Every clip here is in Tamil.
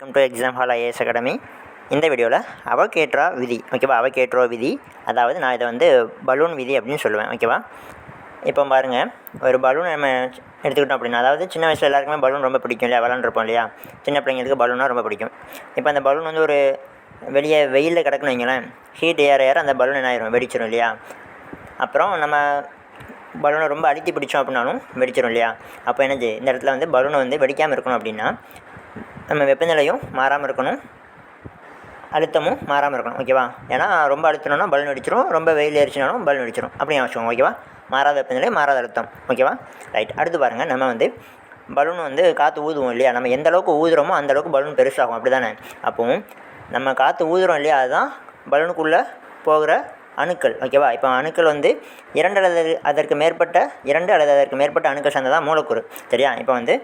Welcome to exam hall IAS academy இந்த வீடியோவில் அவகேட்ரா விதி ஓகேவா? அவகேட்ரோ விதி. அதாவது நான் இதை வந்து பலூன் விதி அப்படின்னு சொல்லுவேன் ஓகேவா? இப்போ பாருங்கள் ஒரு பலூன் நம்ம எடுத்துக்கிட்டோம் அப்படின்னா அதாவது சின்ன வயசில் எல்லாருக்குமே பலூன் ரொம்ப பிடிக்கும் இல்லையா? விளாண்டுருப்போம் இல்லையா? சின்ன பிள்ளைங்களுக்கு பலூனாக ரொம்ப பிடிக்கும். இப்போ அந்த பலூன் வந்து ஒரு வெளியே வெயிலில் கிடக்குன்னு வைங்களேன் ஹீட் ஏற ஏற அந்த பலூன் என்ன ஆயிரும் வெடிச்சிடும் இல்லையா? அப்புறம் நம்ம பலூனை ரொம்ப அழுத்தி பிடிச்சோம் அப்படின்னாலும் வெடிச்சிடும் இல்லையா? அப்போ என்னது? இந்த இடத்துல வந்து பலூனை வந்து வெடிக்காமல் இருக்கணும் அப்படின்னா நம்ம வெப்பநிலையும் மாறாமல் இருக்கணும். அழுத்தமும் மாறாமல் இருக்கணும். ஓகேவா ஏன்னா ரொம்ப அழுத்தினோன்னா பலூன் அடிச்சிடும் ரொம்ப வெயில் ஏறிச்சினாலும் பலூன் அடிச்சிடும் அப்படின்னு அவசியம் ஓகேவா மாறாத வெப்பநிலை மாறாத அழுத்தம். ஓகேவா ரைட் அடுத்து பாருங்கள் நம்ம வந்து பலூன் வந்து காற்று ஊதுவோம் இல்லையா? நம்ம எந்த அளவுக்கு ஊதுறோமோ அந்த அளவுக்கு பலூன் பெருசாகும். அப்படி தானே அப்போது நம்ம காற்று ஊதுறோம் இல்லையா? அதுதான் பலூனுக்குள்ளே போகிற அணுக்கள். ஓகேவா இப்போ அணுக்கள் வந்து இரண்டு அல்லது அதற்கு மேற்பட்ட இரண்டு அல்லது அதற்கு மேற்பட்ட அணுக்கள் சேர்ந்ததான் மூலக்கூறு. சரியா? இப்போ வந்து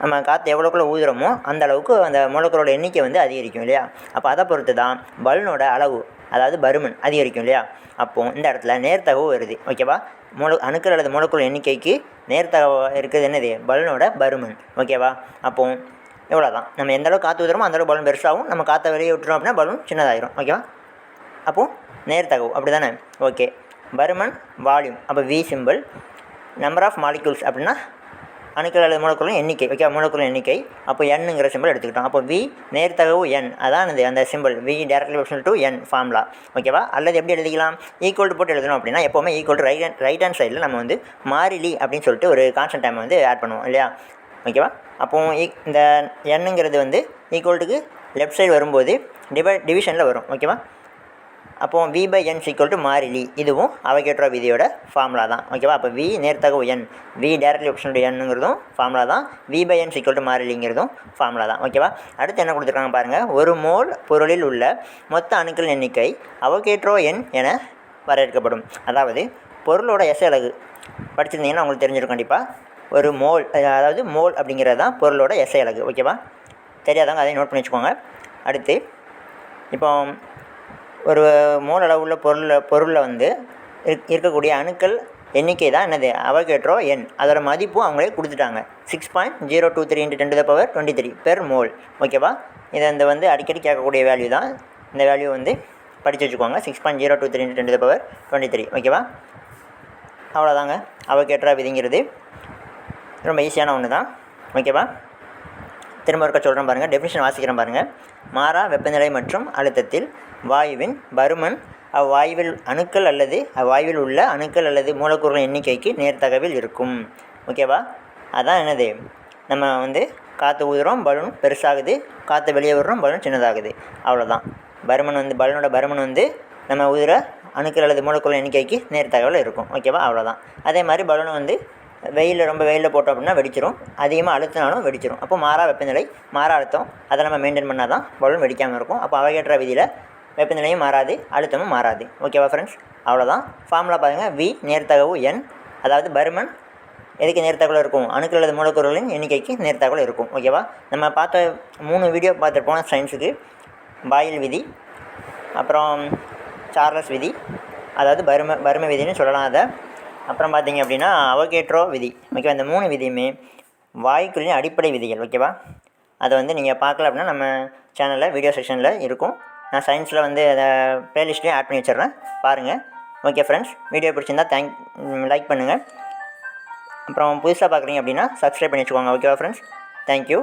நம்ம காற்று எவ்வளோக்குள்ள ஊதுறோமோ அந்த அளவுக்கு அந்த மூலக்கூறோட எண்ணிக்கை வந்து அதிகரிக்கும் இல்லையா? அப்போ அதை பொறுத்து தான் பலூனோட அளவு அதாவது பருமன் அதிகரிக்கும் இல்லையா? அப்போது இந்த இடத்துல நேர்த்தகவு வருது ஓகேவா மூல அணுக்கள் அல்லது மூலக்கூறு எண்ணிக்கைக்கு நேர்த்தகவு இருக்குது என்னது? பலூனோட பருமன் ஓகேவா அப்போது எவ்வளோ தான் நம்ம எந்த அளவுக்கு காற்று ஊதுறோமோ அந்த அளவுக்கு பலூன் பெருசாகும் நம்ம காற்றை வெளியே விட்டுறோம் அப்படின்னா பலூன் சின்னதாயிரும் ஓகேவா அப்போது நேர்த்தகவு அப்படி தானே ஓகே பருமன் வால்யூம். அப்போ V simple number of molecules அப்படின்னா அணுக்கள் அல்லது மூலக்கூறின் எண்ணிக்கை ஓகே மூலக்கூறின் எண்ணிக்கை அப்போ என்னுங்கிற சிம்பிள் எடுத்துக்கிட்டோம். அப்போ வி நேர்த்தகவு என் அதான் இது அந்த simple V directly professional to n formula ஓகேவா அல்லது எப்படி எழுதிக்கலாம்? ஈக்குவல் போட்டு எழுதணும் அப்படின்னா எப்போவுமே equal to right hand right hand சைடில் நம்ம வந்து மாறிலி அப்படின்னு சொல்லிட்டு ஒரு கான்ஸ்டன்ட் டைம் வந்து ஆட் பண்ணுவோம் இல்லையா? ஓகேவா அப்போ e, இந்த எண்ணுங்கிறது வந்து ஈக்குவல்ட்டுக்கு லெஃப்ட் சைடு வரும்போது டிவை டிவிஷனில் வரும். ஓகேவா அப்போ V by n is equal to மாறிலி. இதுவும் அவகேட்ரோ விதியோட ஃபார்முலா தான். ஓகேவா அப்போ வி நேர்த்தகவு என் வி டேரக்ட்லி ஆப்ஷன் என்னுங்கிறதும் ஃபார்முலா தான். V by n is equal to மாறிலிங்கிறதும் formula தான். ஓகேவா அடுத்து என்ன கொடுத்துருக்காங்க பாருங்கள் ஒரு மோல் பொருளில் உள்ள மொத்த அணுக்கள் எண்ணிக்கை அவகேட்ரோ எண் என வரையறுக்கப்படும். அதாவது பொருளோட எஸ் அலகு. படிச்சிருந்தீங்கன்னா உங்களுக்கு தெரிஞ்சிருக்கும் கண்டிப்பாக ஒரு மோல் அதாவது மோல் அப்படிங்கிறது தான் பொருளோட எஸ்ஐ அலகு. ஓகேவா தெரியாதவங்க அதையும் நோட் பண்ணி வச்சுக்கோங்க. அடுத்து இப்போ ஒரு மோல் அளவுள்ள பொருளில் பொருளில் வந்து இருக்கக்கூடிய அணுக்கள் எண்ணிக்கை தான் என்னது? அவகேட்ரோ எண். அதோட மதிப்பும் அவங்களே கொடுத்துட்டாங்க. Six point zero two three into ten the power twenty three per mole ஓகேவா இதை இந்த வந்து அடிக்கடி கேட்கக்கூடிய வேல்யூ தான். இந்த வேல்யூ வந்து படித்து வச்சுக்கோங்க. Six point zero two three into ten the power twenty three ஓகேவா அவ்வளோதாங்க அவகேட்ரா விதிங்கிறது ரொம்ப ஈஸியான ஒன்று தான் ஓகேவா திரும்ப இருக்க சொல்கிறேன் பாருங்கள் டெஃபினிஷன் வாசிக்கிறேன் பாருங்கள் மாறா வெப்பநிலை மற்றும் அழுத்தத்தில் வாயுவின் பருமன் அவ்வாயுவில் அணுக்கள் அல்லது அவ்வாயுவில் உள்ள அணுக்கள் அல்லது மூலக்கூறுகளின் எண்ணிக்கைக்கு நேர்த்தகவில் இருக்கும். ஓகேவா அதான் என்னது? நம்ம வந்து காற்று ஊதுகிறோம் பலூன் பெருசாகுது. காற்று வெளியே விடுறோம் பலூன் சின்னதாகுது. அவ்வளோதான் பருமன் வந்து பலூனோட பருமன் வந்து நம்ம உதிர அணுக்கள் அல்லது மூலக்கூறு எண்ணிக்கைக்கு நேர்த்தகவில் இருக்கும். ஓகேவா அவ்வளோதான் அதே மாதிரி பலூனை வந்து வெயிலில் ரொம்ப வெயிலில் போட்டோம் அப்படின்னா வெடிச்சிரும். அதிகமாக அழுத்தினாலும் வெடிச்சிரும். அப்போ மாறா வெப்பநிலை மாறா அழுத்தம். அதை நம்ம மெயின்டைன் பண்ணால் தான் பலூன் வெடிக்காமல் இருக்கும். அப்போ அவகேற்ற விதியில் வெப்பநிலையும் மாறாது அழுத்தமும் மாறாது. ஓகேவா ஃப்ரெண்ட்ஸ் அவ்வளோதான் ஃபார்முலா பாருங்கள் வி நேர்த்தகவு என் அதாவது பருமன். எதுக்கு நேர்த்தகவில் இருக்கும்? அணுக்கள் அல்லது மூலக்கூறுகளின் எண்ணிக்கைக்கு நேர்த்தகவில் இருக்கும். ஓகேவா நம்ம பார்த்த மூணு வீடியோ பார்த்துருப்போம் சயின்ஸுக்கு பாயில் விதி அப்புறம் சார்லஸ் விதி அதாவது பரும பரும விதின்னு சொல்லலாம் அதை. அப்புறம் பார்த்தீங்க அப்படின்னா அவகேட்ரோ விதி ஓகேவா இந்த மூணு விதியுமே வாய்க்குள்ளின் அடிப்படை விதிகள் ஓகேவா அதை வந்து நீங்கள் பார்க்கல அப்படின்னா நம்ம சேனலில் வீடியோ செக்ஷனில் இருக்கும். நான் சயின்ஸில் வந்து அதை ப்ளேலிஸ்ட்லேயும் ஆட் பண்ணி வச்சிடுறேன். பாருங்கள் ஓகே ஃப்ரெண்ட்ஸ் வீடியோ பிடிச்சிருந்தா தேங்க் லைக் பண்ணுங்கள் அப்புறம் புதுசாக பார்க்குறீங்க அப்படின்னா சப்ஸ்கிரைப் பண்ணி வச்சுக்கோங்க ஓகேவா ஃப்ரெண்ட்ஸ் தேங்க்யூ